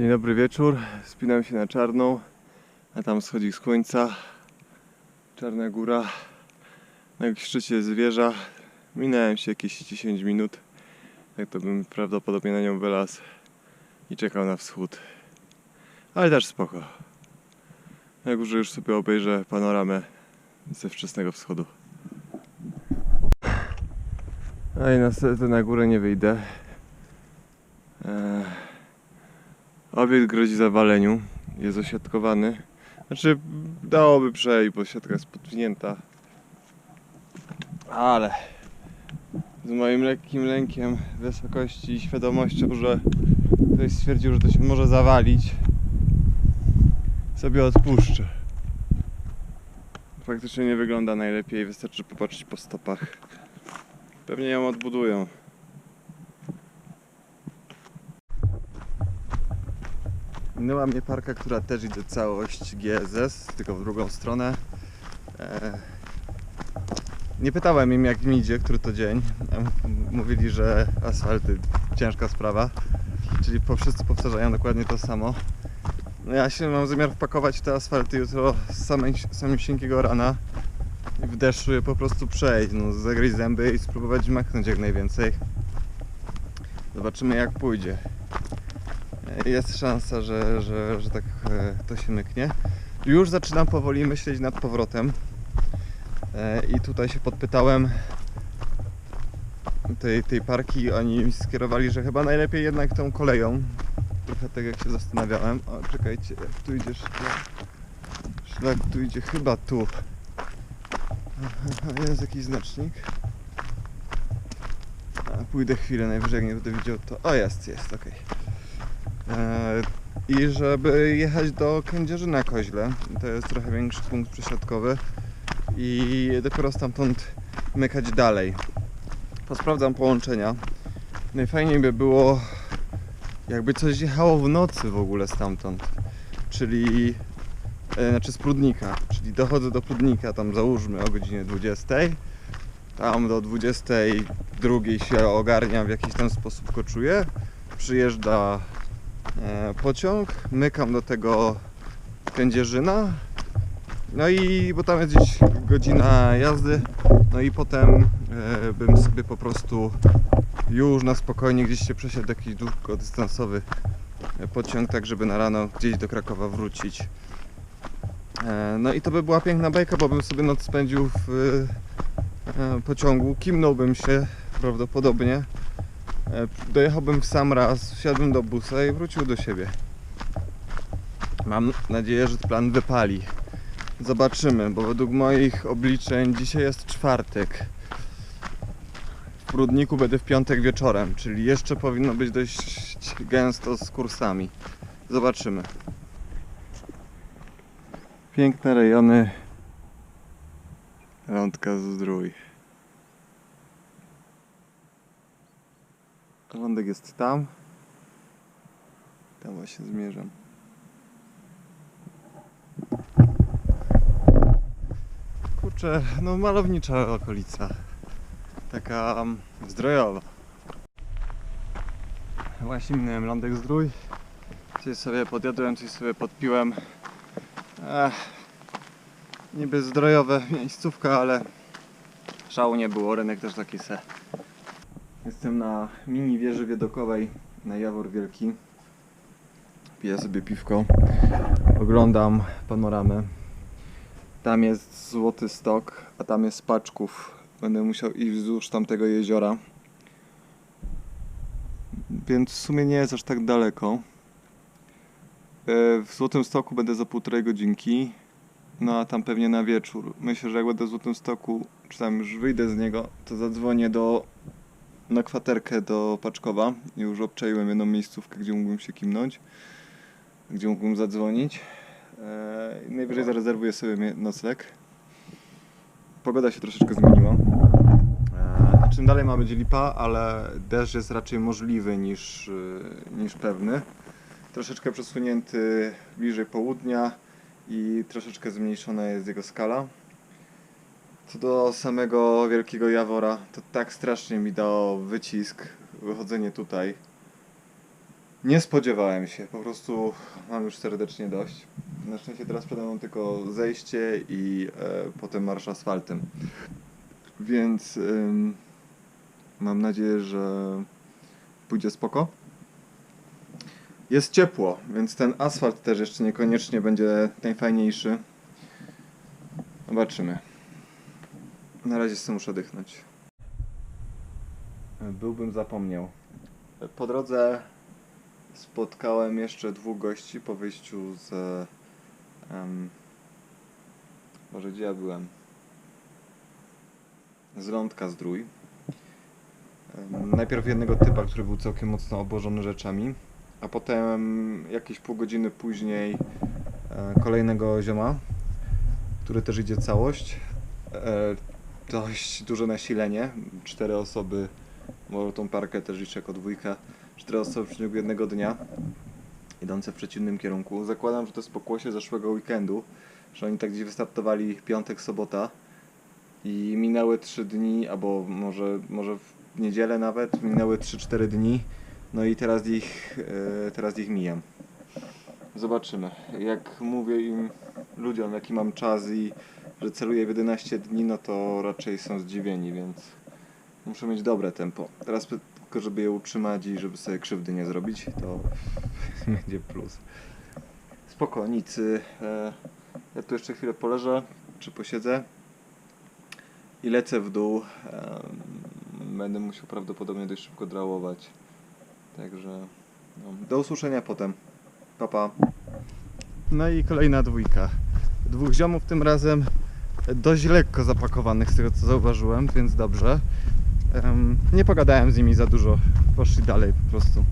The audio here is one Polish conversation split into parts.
Dzień dobry wieczór. Spinam się na czarną, a tam schodzi słońca. Czarna góra. Na szczycie wieża. Minąłem się jakieś 10 minut. Tak to bym prawdopodobnie na nią wylazł i czekał na wschód. Ale też spoko. Na górze już sobie obejrzę panoramę ze wczesnego wschodu. A i niestety na górę nie wyjdę. Eee, obiekt grozi zawaleniu. Jest osiadkowany. Znaczy, dałoby przejść, bo siatka jest podwinięta. Ale z moim lekkim lękiem wysokości i świadomością, że ktoś stwierdził, że to się może zawalić, sobie odpuszczę. Faktycznie nie wygląda najlepiej, wystarczy popatrzeć po stopach. Pewnie ją odbudują. Minęła mnie parka, która też idzie całość GSS, tylko w drugą stronę. E, Nie pytałem im jak mi idzie, który to dzień. Mówili, że asfalty ciężka sprawa. Czyli po wszyscy powtarzają dokładnie to samo. No ja się mam zamiar wpakować te asfalty jutro z samej, samysieńkiego rana i w deszczu je po prostu przejść, no, zagryźć zęby i spróbować machnąć jak najwięcej. Zobaczymy jak pójdzie. Jest szansa, że, że, że tak e, to się myknie. Już zaczynam powoli myśleć nad powrotem. E, I tutaj się podpytałem tej, tej parki. Oni mi skierowali, że chyba najlepiej jednak tą koleją. Trochę tak jak się zastanawiałem. O, czekajcie, tu idzie szlak? Szlak tu idzie chyba tu. Jest jakiś znacznik. A, pójdę chwilę, najwyżej nie będę widział to... O, jest, jest, okej. Eee, I żeby jechać do Kędzierzyna Koźle, to jest trochę większy punkt przesiadkowy i dopiero stamtąd mykać dalej. Posprawdzam połączenia. Najfajniej by było, jakby coś jechało w nocy w ogóle stamtąd, czyli e, znaczy z Prudnika, czyli dochodzę do Prudnika, tam załóżmy o godzinie 20. Tam do 22 się ogarniam, w jakiś tam sposób koczuję. Przyjeżdża e, pociąg, mykam do tego Kędzierzyna. No i bo tam jest gdzieś godzina jazdy, no i potem e, bym sobie po prostu już na spokojnie gdzieś się przesiadł jakiś długodystansowy e, pociąg, tak żeby na rano gdzieś do Krakowa wrócić. E, No i to by była piękna bajka, bo bym sobie noc spędził w e, pociągu, kimnąłbym się prawdopodobnie, E, dojechałbym w sam raz, wsiadłbym do busa i wrócił do siebie. Mam nadzieję, że plan wypali. Zobaczymy, bo według moich obliczeń dzisiaj jest czwartek. W Prudniku będę w piątek wieczorem, czyli jeszcze powinno być dość gęsto z kursami. Zobaczymy. Piękne rejony Rądka Zdrój. Rądek jest tam. Tam właśnie zmierzam. Kurczę, no malownicza okolica. Taka um, zdrojowa. Właśnie minąłem Lądek Zdrój. Coś sobie podjadłem, coś sobie podpiłem. Ech, niby zdrojowe miejscówka, ale szału nie było, rynek też taki se. Jestem na mini wieży widokowej na Jawor Wielki. Piję sobie piwko. Oglądam panoramę. Tam jest Złoty Stok, a tam jest Paczków. Będę musiał iść wzdłuż tamtego jeziora. Więc w sumie nie jest aż tak daleko. E, W Złotym Stoku będę za półtorej godzinki. No a tam pewnie na wieczór. Myślę, że jak będę w Złotym Stoku, czy tam już wyjdę z niego, to zadzwonię do na kwaterkę do Paczkowa. Już obczaiłem jedną miejscówkę, gdzie mógłbym się kimnąć, gdzie mógłbym zadzwonić. Eee, najwyżej zarezerwuję sobie nocleg. Pogoda się troszeczkę zmieniła. Eee, czym dalej ma być lipa, ale deszcz jest raczej możliwy niż, yy, niż pewny. Troszeczkę przesunięty bliżej południa i troszeczkę zmniejszona jest jego skala. Co do samego Wielkiego Jawora, to tak strasznie mi dało wycisk wychodzenie tutaj. Nie spodziewałem się, po prostu mam już serdecznie dość. Na szczęście teraz przede mną tylko zejście i e, potem marsz asfaltem. Więc ym, mam nadzieję, że pójdzie spoko. Jest ciepło, więc ten asfalt też jeszcze niekoniecznie będzie najfajniejszy. Zobaczymy. Na razie sobie muszę dychnąć. Byłbym zapomniał. Po drodze spotkałem jeszcze dwóch gości po wyjściu z. Um, może gdzie ja byłem? Z lądka zdrój. Najpierw jednego typa, który był całkiem mocno obłożony rzeczami, a potem jakieś pół godziny później e, kolejnego zioma, który też idzie całość. E, dość duże nasilenie. Cztery osoby, może tą parkę też liczę jako dwójka. Cztery osoby w ciągu jednego dnia, idące w przeciwnym kierunku. Zakładam, że to jest pokłosie zeszłego weekendu, że oni tak gdzieś wystartowali piątek, sobota i minęły trzy dni, albo może, może w niedzielę nawet, minęły 3-4 dni, no i teraz ich, e, teraz ich mijam. Zobaczymy. Jak mówię im, ludziom, jaki mam czas i że celuję w 11 dni, no to raczej są zdziwieni, więc muszę mieć dobre tempo. Teraz tylko, żeby je utrzymać i żeby sobie krzywdy nie zrobić, to będzie plus. Spoko, nic. y, E, ja tu jeszcze chwilę poleżę, czy posiedzę i lecę w dół. Będę musiał prawdopodobnie dość szybko drałować. Także no, do usłyszenia potem. Pa, pa. No i kolejna dwójka. Dwóch ziomów tym razem dość lekko zapakowanych z tego co zauważyłem, więc dobrze. Nie pogadałem z nimi za dużo. Poszli dalej po prostu.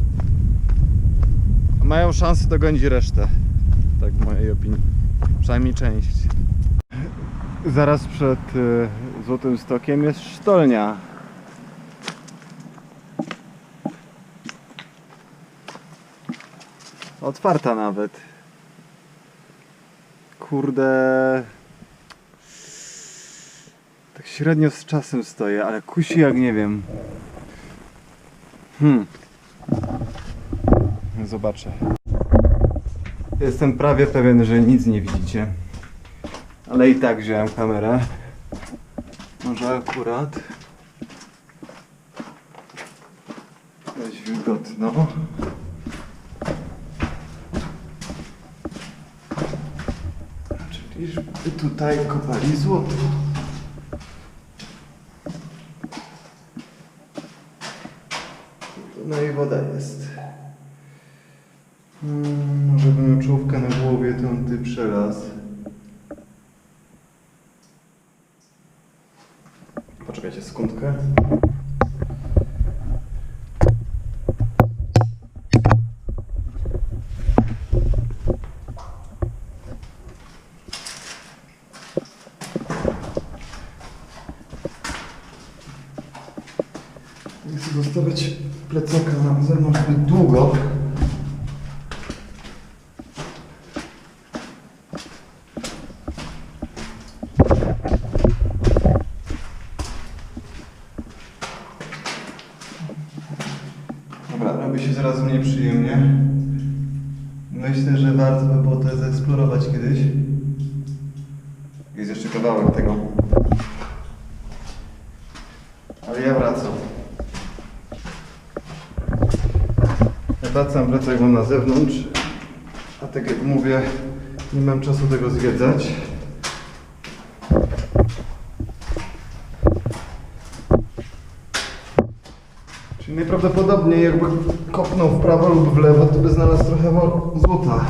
Mają szansę dogonić resztę. Tak w mojej opinii. Przynajmniej część. Zaraz przed y, Złotym Stokiem jest sztolnia. Otwarta nawet. Kurde. Średnio z czasem stoję, ale kusi jak nie wiem. Hmm. Zobaczę. Jestem prawie pewien, że nic nie widzicie. Ale i tak wziąłem kamerę. Może akurat. Dość wilgotno. Czyli tutaj kopali złoto. No i woda jest. Hmm, może bym miał czołówkę na głowie, to on ty przelaz. Poczekajcie sekundkę. Nie chcę zostawiać plecaka na zewnątrz zbyt długo. Dobra, robi się coraz mniej przyjemnie. Myślę, że warto by było to zeksplorować kiedyś. Jest jeszcze kawałek tego. Ale ja wracam. Ja wracam, wracam go na zewnątrz. A tak jak mówię, nie mam czasu tego zwiedzać. Czyli najprawdopodobniej jakby kopnął w prawo lub w lewo, to by znalazł trochę złota.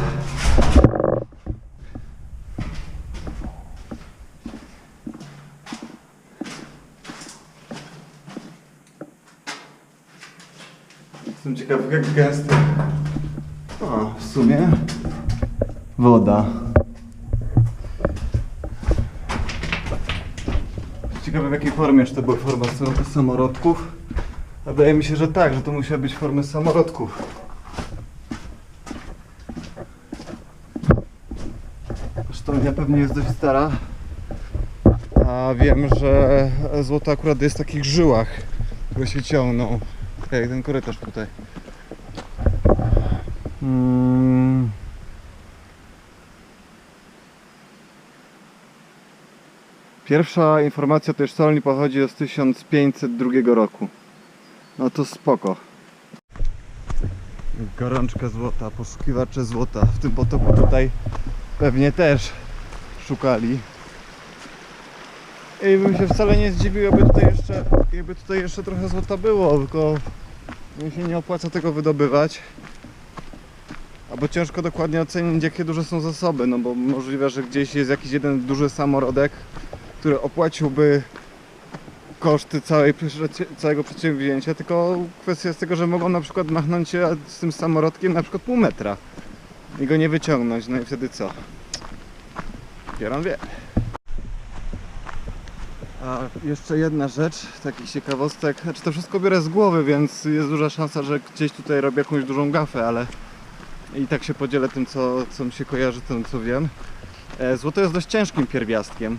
Jestem ciekaw jak gęsty. A, w sumie woda. Ciekawe w jakiej formie, czy to była forma sam- samorodków. A Wydaje mi się, że tak, że to musiały być formy samorodków. Sztolnia pewnie jest dość stara. A wiem, że złoto akurat jest w takich żyłach, które się ciągną. Jak ten korytarz tutaj. Mm. Pierwsza informacja o tej sztolni pochodzi z 1502 roku. No to spoko. Gorączka złota, poszukiwacze złota. W tym potoku tutaj pewnie też szukali. I bym się wcale nie zdziwił, jakby tutaj jeszcze, jakby tutaj jeszcze trochę złota było, tylko mi się nie opłaca tego wydobywać. Albo ciężko dokładnie ocenić, jakie duże są zasoby, no bo możliwe, że gdzieś jest jakiś jeden duży samorodek, który opłaciłby koszty całej, całego przedsięwzięcia, tylko kwestia jest tego, że mogą na przykład machnąć się z tym samorodkiem na przykład pół metra i go nie wyciągnąć, no i wtedy co? Pieron wie. A jeszcze jedna rzecz, takich ciekawostek, znaczy to wszystko biorę z głowy, więc jest duża szansa, że gdzieś tutaj robię jakąś dużą gafę, ale i tak się podzielę tym, co, co mi się kojarzy, tym, co wiem. E, Złoto jest dość ciężkim pierwiastkiem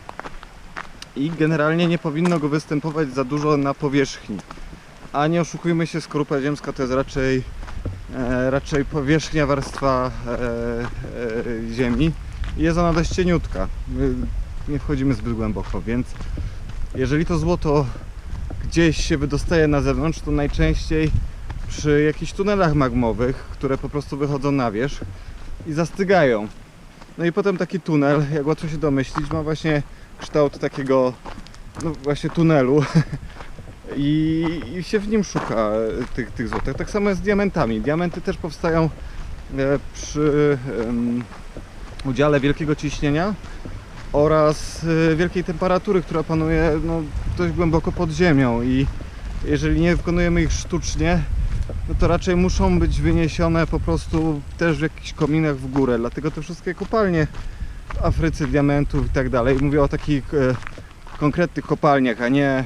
i generalnie nie powinno go występować za dużo na powierzchni. A nie oszukujmy się, skorupa ziemska to jest raczej, e, raczej powierzchnia warstwa e, ziemi jest ona dość cieniutka. Nie wchodzimy zbyt głęboko, więc jeżeli to złoto gdzieś się wydostaje na zewnątrz, to najczęściej przy jakichś tunelach magmowych, które po prostu wychodzą na wierzch i zastygają. No i potem taki tunel, jak łatwo się domyślić, ma właśnie kształt takiego no właśnie tunelu i, i się w nim szuka tych, tych złotych. Tak samo jest z diamentami. Diamenty też powstają e, przy em, udziale wielkiego ciśnienia oraz e, wielkiej temperatury, która panuje no, dość głęboko pod ziemią i jeżeli nie wykonujemy ich sztucznie, no to raczej muszą być wyniesione po prostu też w jakichś kominach w górę. Dlatego te wszystkie kopalnie w Afryce diamentów i tak dalej. Mówię o takich e, konkretnych kopalniach, a nie e,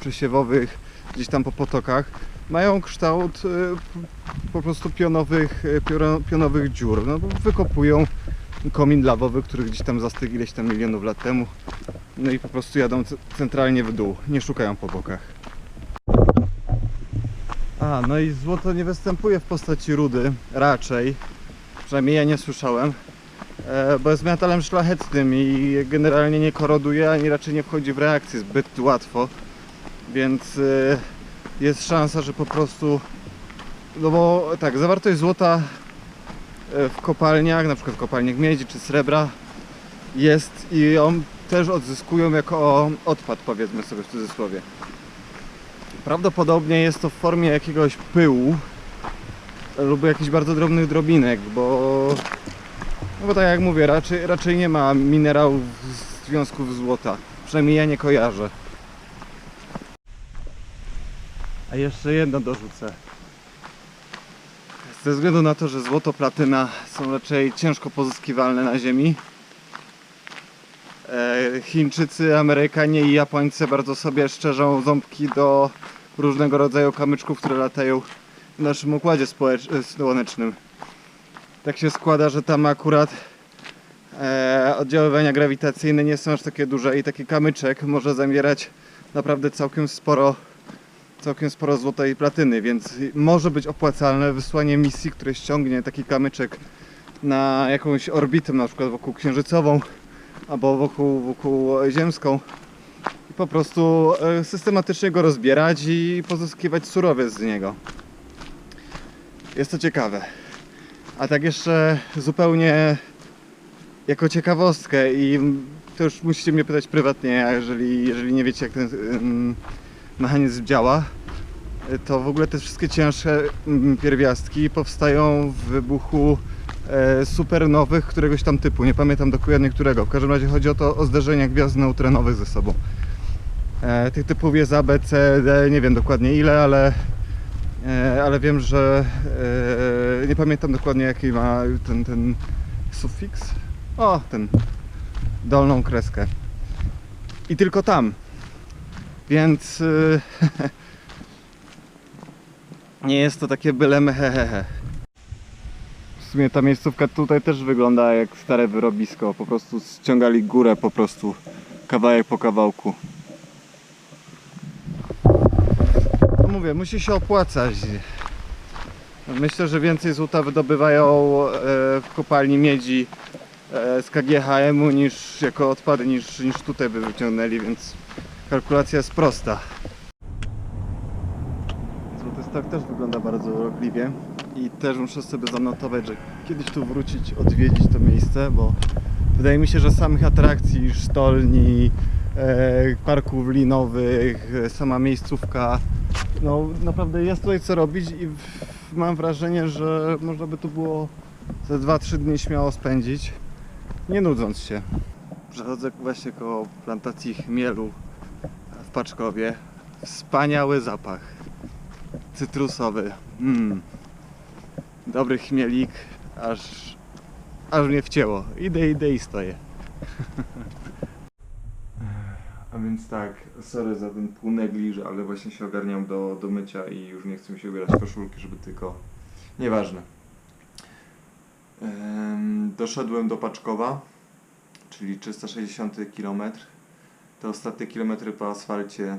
przesiewowych gdzieś tam po potokach. Mają kształt e, po prostu pionowych, e, pionowych dziur. No, wykopują komin lawowy, który gdzieś tam zastygł ileś tam milionów lat temu. No i po prostu jadą centralnie w dół, nie szukają po bokach. A, no i złoto nie występuje w postaci rudy, raczej. Przynajmniej ja nie słyszałem. E, bo jest metalem szlachetnym i generalnie nie koroduje, ani raczej nie wchodzi w reakcję zbyt łatwo. Więc e, jest szansa, że po prostu. No bo tak, zawartość złota w kopalniach, na przykład w kopalniach miedzi czy srebra, jest i ją też odzyskują jako odpad, powiedzmy sobie w cudzysłowie. Prawdopodobnie jest to w formie jakiegoś pyłu lub jakichś bardzo drobnych drobinek, bo no bo tak jak mówię, raczej, raczej nie ma minerałów z związków złota. Przynajmniej ja nie kojarzę. A jeszcze jedno dorzucę. Ze względu na to, że złoto, platyna są raczej ciężko pozyskiwalne na Ziemi, e, Chińczycy, Amerykanie i Japońcy bardzo sobie szczerzą ząbki do różnego rodzaju kamyczków, które latają w naszym układzie społecz- słonecznym. Tak się składa, że tam akurat e, oddziaływania grawitacyjne nie są aż takie duże i taki kamyczek może zawierać naprawdę całkiem sporo całkiem sporo złotej platyny, więc może być opłacalne wysłanie misji, które ściągnie taki kamyczek na jakąś orbitę, na przykład wokół księżycową albo wokół, wokół ziemską i po prostu e, systematycznie go rozbierać i pozyskiwać surowiec z niego. Jest to ciekawe. A tak jeszcze zupełnie jako ciekawostkę i to już musicie mnie pytać prywatnie, jeżeli, jeżeli nie wiecie jak ten mechanizm działa, y, to w ogóle te wszystkie cięższe ym, pierwiastki powstają w wybuchu e, supernowych któregoś tam typu, nie pamiętam dokładnie którego. W każdym razie chodzi o to o zderzenia gwiazd neutronowych ze sobą. E, tych typów jest A, B, C, D, nie wiem dokładnie ile, ale E, ale wiem, że e, nie pamiętam dokładnie jaki ma ten, ten sufiks. O, ten dolną kreskę. I tylko tam. Więc e, nie jest to takie byle mehehehe. W sumie ta miejscówka tutaj też wygląda jak stare wyrobisko. Po prostu ściągali górę po prostu kawałek po kawałku. No mówię, musi się opłacać. Myślę, że więcej złota wydobywają e, w kopalni miedzi e, z KGHM-u niż jako odpady niż, niż tutaj by wyciągnęli, więc kalkulacja jest prosta. Złotystok też wygląda bardzo urokliwie i też muszę sobie zanotować, że kiedyś tu wrócić, odwiedzić to miejsce, bo wydaje mi się, że samych atrakcji, sztolni, e, parków linowych, e, sama miejscówka, no naprawdę jest tutaj co robić i mam wrażenie, że można by tu było ze 2-3 dni śmiało spędzić, nie nudząc się. Przechodzę właśnie koło plantacji chmielu Paczkowie. Wspaniały zapach. Cytrusowy. Mm. Dobry chmielik, aż, aż mnie wcięło. Idę, idę i stoję. A więc tak, sorry za ten półnegliż, ale właśnie się ogarniam do, do mycia i już nie chcę mi się ubierać koszulki, żeby tylko... Nieważne. Em, doszedłem do Paczkowa, czyli 360 km. Te ostatnie kilometry po asfalcie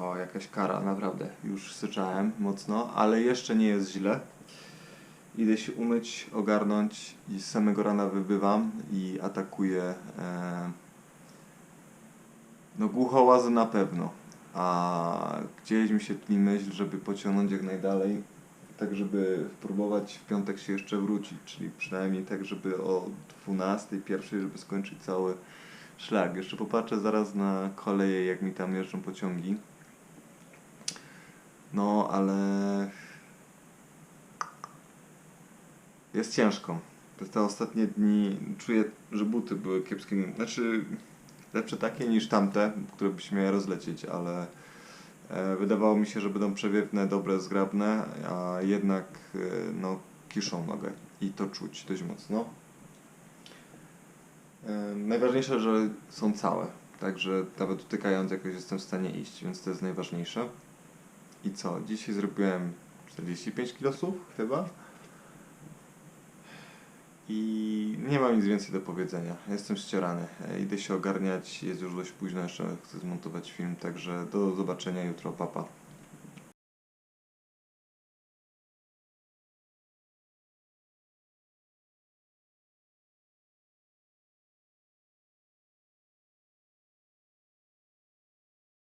o, jakaś kara, naprawdę. Już syczałem mocno, ale jeszcze nie jest źle. Idę się umyć, ogarnąć i z samego rana wybywam i atakuję e, no głuchołazy na pewno. A gdzieś mi się tli myśl, żeby pociągnąć jak najdalej, tak żeby próbować w piątek się jeszcze wrócić, czyli przynajmniej tak, żeby o 12, pierwszej, żeby skończyć cały szlak. Jeszcze popatrzę zaraz na koleje, jak mi tam jeżdżą pociągi. No, ale jest ciężko. Przez te ostatnie dni czuję, że buty były kiepskie. Znaczy, lepsze takie niż tamte, które by się miały rozlecieć, ale e, wydawało mi się, że będą przewiewne, dobre, zgrabne, a jednak e, no, kiszą nogę i to czuć dość mocno. Najważniejsze, że są całe, także nawet dotykając jakoś jestem w stanie iść, więc to jest najważniejsze. I co? Dzisiaj zrobiłem 45 kilosów chyba. I nie mam nic więcej do powiedzenia. Jestem ścierany. E, Idę się ogarniać. Jest już dość późno, jeszcze chcę zmontować film, także do zobaczenia jutro, papa.